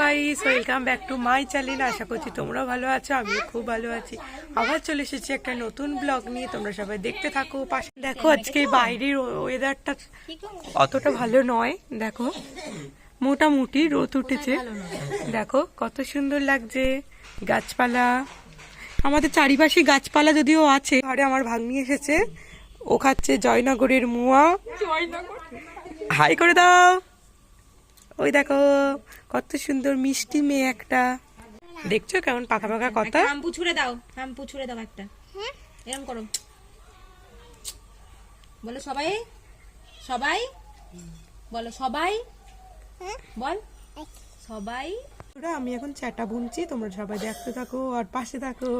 Guys welcome back to my channel আশা করছি তোমরাও ভালো আছো আমিও খুব ভালো আছি। আবার চলে এসেছি একটা নতুন ব্লগ নিয়ে তোমরা সবাই দেখতে থাকো। পাশে দেখো আজকে বাইরের ওয়েদারটা অতটা ভালো নয় দেখো। মোটামুটি রোদ উঠেছে। দেখো কত সুন্দর লাগছে গাছপালা। আমাদের চারিপাশে গাছপালা যদিও আছে ঘরে আমার ভাগ্নি এসেছে। ও খাচ্ছে জয়নগরের মুয়া। হাই করে দাও। ওই দেখো কত সুন্দর মিষ্টি মেয়ে একটা। দেখছ কেমন পাকা পাকা কথা? হাম্পু ছুড়ে দাও হাম্পু ছুড়ে দাও একটা। এরকম করো। বলো সবাই সবাই বলো সবাই বল। সবাই। আমি এখন চাটা বুনছি তোমরা সবাই দেখতে থাকো আর পাশে থাকো।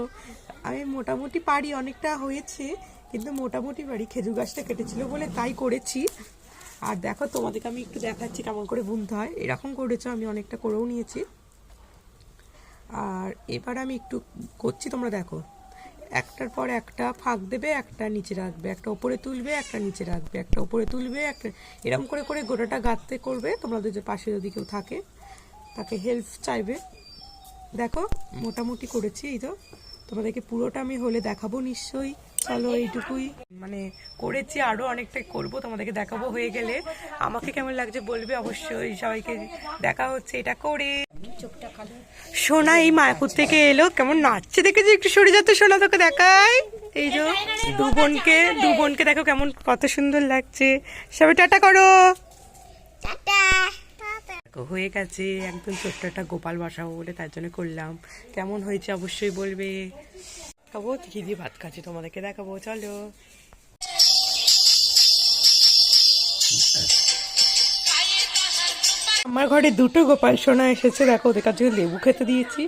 আমি মোটামুটি পারি অনেকটা হয়েছে কিন্তু মোটামুটি পারি খেজুর গাছটা কেটেছিল বলে তাই করেছি। আর দেখো, তোমাদেরকে আমি একটু দেখাচ্ছি কেমন করে বুনতে হয়। এরকম করেছ, আমি অনেকটা করেও নিয়েছি। আর এবার আমি একটু করছি, তোমরা দেখো। একটার পর একটা ফাঁক দেবে, একটা নিচে রাখবে, একটা ওপরে তুলবে, একটা নিচে রাখবে, একটা ওপরে তুলবে, একটা এরকম করে করে গোটাটা গাঁথতে করবে। তোমাদের যে পাশে যদি কেউ থাকে, তাকে হেল্প চাইবে। দেখো, মোটামুটি করেছি এই তো। তোমাদেরকে পুরোটা আমি হলে দেখাবো নিশ্চয়ই। চলো এইটুকুই। মানে করেছি আরও অনেকটাই করব তোমাদেরকে দেখাবো হয়ে গেলে। আমাকে কেমন লাগছে বলবে অবশ্যই সবাইকে দেখা হচ্ছে এটা করে। সোনা এই মায়াপুর থেকে এলো কেমন নাচছে দেখেছি একটু সরে যাচ্ছে সোনা তোকে দেখাই। এই যে দু বোনকে দু বোনকে দেখো কেমন কত সুন্দর লাগছে। সবাই টাটা করো। হয়ে গেছে একদম ছোট্ট একটা গোপাল বসাবো বলে তার জন্য করলাম। কেমন হয়েছে অবশ্যই বলবে। খাব ঘি দিয়ে ভাত খাচ্ছি, তোমাদেরকে দেখাবো, চলো। আমার ঘরে দুটো গোপাল সোনা এসেছে, দেখো, ওদের কাছে লেবু খেতে দিয়েছি।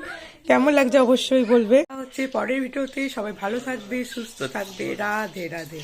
কেমন লাগছে অবশ্যই বলবে। হচ্ছে পরের ভিডিওতে সবাই ভালো থাকবে, সুস্থ থাকবে। রাধে রাধে।